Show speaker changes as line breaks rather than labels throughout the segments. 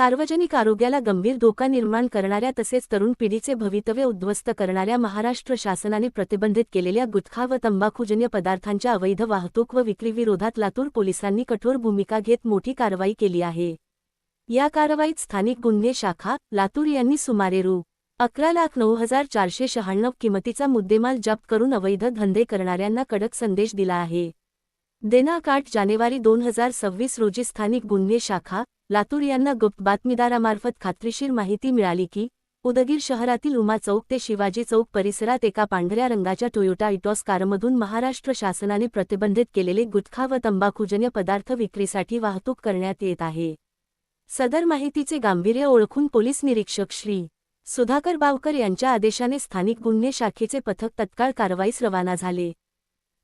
सार्वजनिक आरोग्याला गंभीर धोका निर्माण करणाऱ्या तसेच तरुण पिढीचे भवितव्य उद्ध्वस्त करणाऱ्या महाराष्ट्र शासनाने प्रतिबंधित केलेल्या गुटखा व तंबाखूजन्य पदार्थांच्या अवैध वाहतूक व विक्रीविरोधात लातूर पोलिसांनी कठोर भूमिका घेत मोठी कारवाई केली आहे. या कारवाईत स्थानिक गुन्हे शाखा लातूर यांनी सुमारे रु. अकरा लाख नऊ हजार चारशे शहाण्णव किमतीचा मुद्देमाल जप्त करून अवैध धंदे करणाऱ्यांना कडक संदेश दिला आहे. दिनांक आठ जानेवारी दोन हजार सव्वीस रोजी स्थानिक गुन्हे शाखा लातूर यांना गुप्त बातमीदारामार्फत खात्रीशीर माहिती मिळाली की उदगीर शहरातील उमा चौक ते शिवाजी चौक परिसरात एका पांढऱ्या रंगाच्या टोयोटा इटॉस कारमधून महाराष्ट्र शासनाने प्रतिबंधित केलेले गुटखा व तंबाखूजन्य पदार्थ विक्रीसाठी वाहतूक करण्यात येत आहे. सदर माहितीचे गांभीर्य ओळखून पोलीस निरीक्षक श्री सुधाकर बावकर यांच्या आदेशाने स्थानिक गुन्हे शाखेचे पथक तत्काळ कारवाईस रवाना झाले.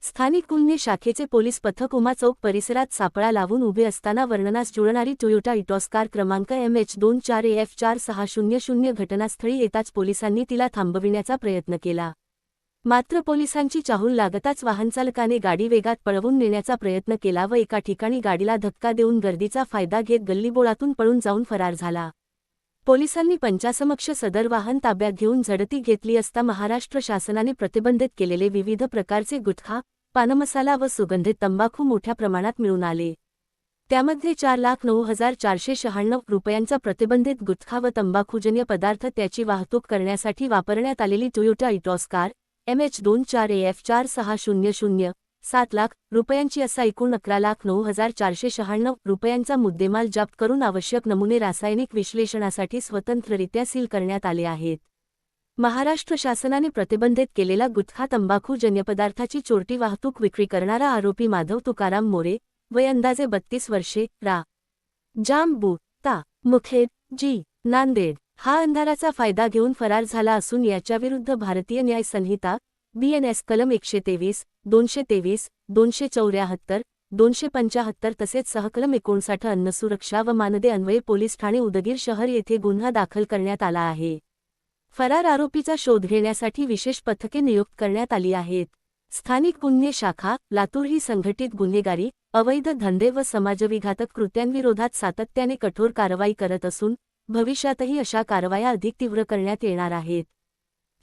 स्थानिक गुन्हे शाखेचे पोलीस पथक उमा चौक परिसरात सापळा लावून उभे असताना वर्णनास जुळणारी टोयोटा इटॉस कार क्रमांक एम एच दोन चार ए एफ चार सहा शून्य शून्य घटनास्थळी येताच पोलिसांनी तिला थांबविण्याचा प्रयत्न केला. मात्र पोलिसांची चाहूल लागताच वाहनचालकाने गाडी वेगात पळवून नेण्याचा प्रयत्न केला व एका ठिकाणी गाडीला धक्का देऊन गर्दीचा फायदा घेत गल्लीबोळातून पळून जाऊन फरार झाला. पोलिसांनी पंचासमक्ष सदर वाहन ताब्यात घेऊन झडती घेतली असता महाराष्ट्र शासनाने प्रतिबंधित केलेले विविध प्रकारचे गुटखा पानमसाला व सुगंधित तंबाखू मोठ्या प्रमाणात मिळून आले. त्यामध्ये चार लाख नऊ हजार चारशे शहाण्णव रुपयांचा प्रतिबंधित गुटखा व तंबाखूजन्य पदार्थ त्याची वाहतूक करण्यासाठी वापरण्यात आलेली Toyota Etios car M H दोन चार ए एफ चार सहा शून्य शून्य सात लाख रुपयांची असा एकूण अकरा लाख नऊ हजार चारशे शहाण्णव रुपयांचा मुद्देमाल जप्त करून आवश्यक नमुने रासायनिक विश्लेषणासाठी स्वतंत्ररित्या सील करण्यात आले आहेत. महाराष्ट्र शासनाने प्रतिबंधित केलेला गुटखा तंबाखू पदार्थाची चोरटी वाहतूक विक्री करणारा आरोपी माधव तुकाराम मोरे वय अंदाजे बत्तीस वर्षे रा. जांबू ता. मुखेड जी. नांदेड. हा अंधाराचा फायदा घेऊन फरार झाला असून याच्याविरुद्ध भारतीय न्याय संहिता बीएनएस कलम एकशे तेवीस दोनशे तेवीस दोनशे चौऱ्याहत्तर दोनशे पंचाहत्तर तसेच सहकलम एकोणसाठ अन्नसुरक्षा व मानदे अन्वये पोलीस ठाणे उदगीर शहर येथे गुन्हा दाखल करण्यात आला आहे. फरार आरोपीचा शोध घेण्यासाठी विशेष पथके नियुक्त करण्यात आली आहेत. स्थानिक गुन्हे शाखा लातूर ही संघटित गुन्हेगारी अवैध धंदे व समाजविघातक कृत्यांविरोधात सातत्याने कठोर कारवाई करत असून भविष्यातही अशा कारवाया अधिक तीव्र करण्यात येणार आहेत.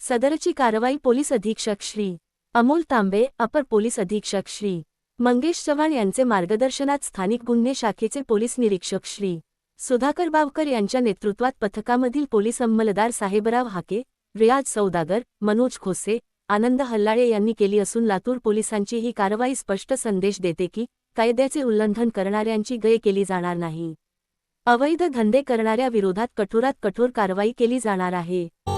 सदरची कारवाई पोलीस अधीक्षक श्री. अमोल तांबे अपर पोलीस अधीक्षक श्री. मंगेश चव्हाण यांचे मार्गदर्शनात स्थानिक गुन्हे शाखेचे पोलीस निरीक्षक श्री. सुधाकर बावकर यांच्या नेतृत्वात पथकामधील पोलीस अंमलदार साहेबराव हाके रियाज सौदागर मनोज खोसे आनंद हल्लाळे यांनी केली असून लातूर पोलिसांची ही कारवाई स्पष्ट संदेश देते की कायद्याचे उल्लंघन करणाऱ्यांची गय केली जाणार नाही. अवैध धंदे करणाऱ्या विरोधात कठोरात कठोर कारवाई केली जाणार आहे.